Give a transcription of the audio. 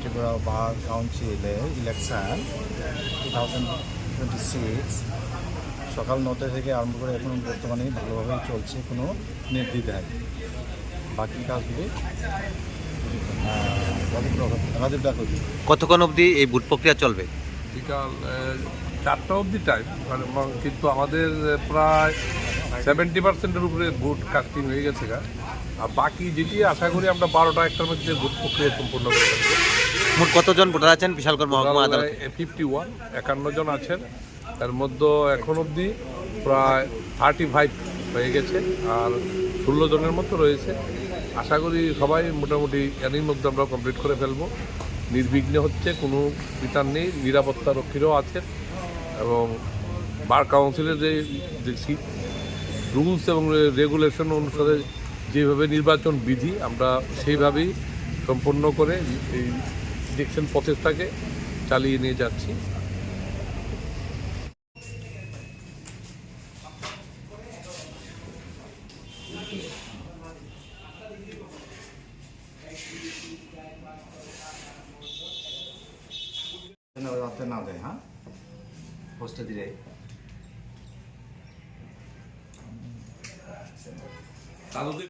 Tripura bar কাউন্সিলে election two thousand twenty six সকাল নটা থেকে আরম্ভ করে এখন বর্তমানে ভালোভাবেই চলছে কোনো নির্দ্বিধায়। বাকি কাজগুলি রাজীব ডাকুর কতক্ষণ অবধি এই ভোট প্রক্রিয়া চলবে? বিকাল চারটা অবধি টাইম মানে কিন্তু আমাদের প্রায় সেভেন্টি পার্সেন্টের উপরে ভোট কাস্টিং হয়ে গেছে গা। আর বাকি যেটি আশা করি আমরা বারোটা একটার মধ্যে ভোট প্রক্রিয়া সম্পূর্ণ করে মোট কতজন ভোটার আছেন? বিশালগড় মহকুমা আদালত। ফিফটি ওয়ান একান্ন জন আছেন। তার মধ্যে এখন অবধি প্রায় থার্টি ফাইভ হয়ে গেছে আর ষোলো জনের মতো রয়েছে। আশা করি সবাই মোটামুটি এরই মধ্যে আমরা কমপ্লিট করে ফেলব। নির্বিঘ্নে হচ্ছে কোনো বিতার নেই নিরাপত্তা রক্ষীরাও আছেন এবং বার কাউন্সিলের যে রুলস এবং রেগুলেশন অনুসারে যেভাবে নির্বাচন বিধি আমরা সেইভাবেই সম্পন্ন করে এই ইলেকশন প্রসেসটাকে চালিয়ে নিয়ে যাচ্ছি। রাতে না দেয় হ্যাঁ? দিলে।